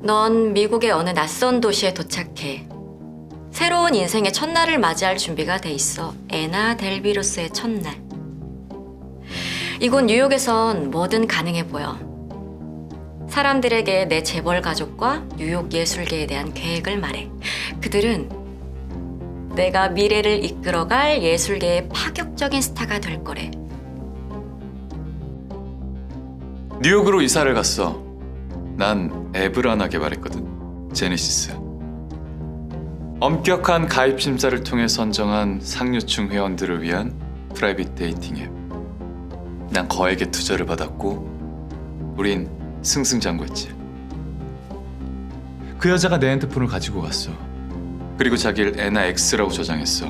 넌 미국의 어느 낯선 도시에 도착해. 새로운 인생의 첫날을 맞이할 준비가 돼 있어. 에나 델비루스의 첫날. 이곳 뉴욕에선 뭐든 가능해 보여. 사람들에게 내 재벌 가족과 뉴욕 예술계에 대한 계획을 말해. 그들은 내가 미래를 이끌어갈 예술계의 파격적인 스타가 될 거래. 뉴욕으로 이사를 갔어. 난 앱을 하나 개발했거든. 제네시스. 엄격한 가입 심사를 통해 선정한 상류층 회원들을 위한 프라이빗 데이팅 앱. 난 거액의 투자를 받았고, 우린 승승장구했지. 그 여자가 내 핸드폰을 가지고 갔어. 그리고 자기를 에나 X라고 저장했어.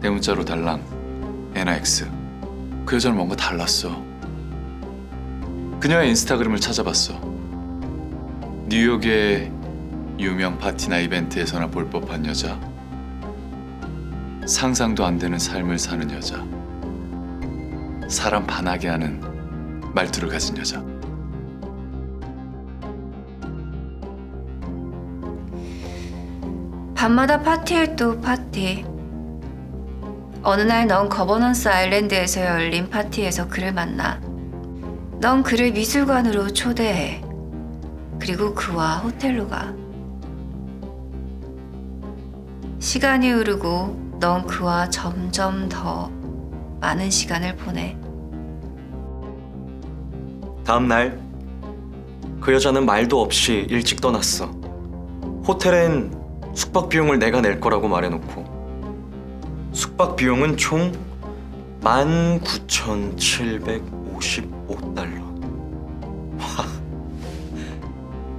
내 문자로 달랑 에나 X. 그 여자는 뭔가 달랐어. 그녀의 인스타그램을 찾아봤어. 뉴욕의 유명 파티나 이벤트에서나 볼 법한 여자. 상상도 안 되는 삶을 사는 여자. 사람 반하게 하는 말투를 가진 여자. 밤마다 파티에 또 파티. 어느 날 넌 거버넌스 아일랜드에서 열린 파티에서 그를 만나. 넌 그를 미술관으로 초대해. 그리고 그와 호텔로 가. 시간이 흐르고 넌 그와 점점 더 많은 시간을 보내. 다음 날 그 여자는 말도 없이 일찍 떠났어. 호텔엔 숙박 비용을 내가 낼 거라고 말해놓고 숙박 비용은 총 19,755달러. 와.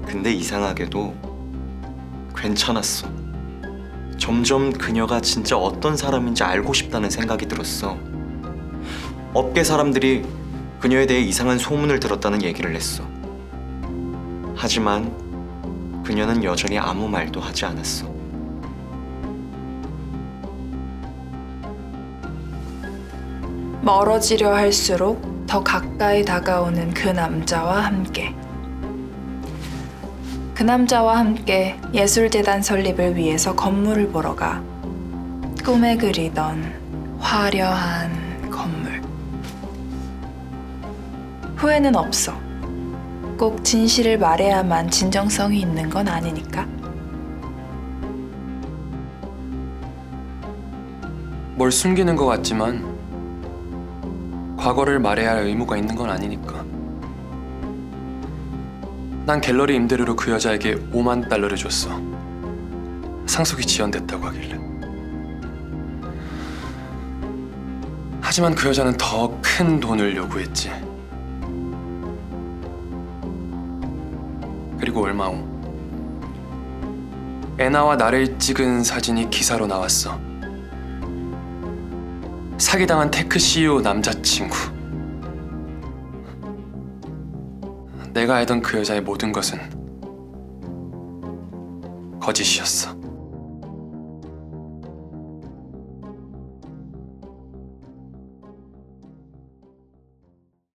근데 이상하게도 괜찮았어. 점점 그녀가 진짜 어떤 사람인지 알고 싶다는 생각이 들었어. 업계 사람들이 그녀에 대해 이상한 소문을 들었다는 얘기를 했어. 하지만 그녀는 여전히 아무 말도 하지 않았어. 멀어지려 할수록 더 가까이 다가오는 그 남자와 함께. 그 남자와 함께 예술재단 설립을 위해서 건물을 보러 가. 꿈에 그리던 화려한 건물. 후회는 없어. 꼭 진실을 말해야만 진정성이 있는 건 아니니까. 뭘 숨기는 것 같지만 과거를 말해야 할 의무가 있는 건 아니니까. 난 갤러리 임대료로 그 여자에게 5만 달러를 줬어. 상속이 지연됐다고 하길래. 하지만 그 여자는 더 큰 돈을 요구했지. 그리고 얼마 후 애나와 나를 찍은 사진이 기사로 나왔어. 사기당한 테크 CEO 남자친구. 내가 알던 그 여자의 모든 것은 거짓이었어.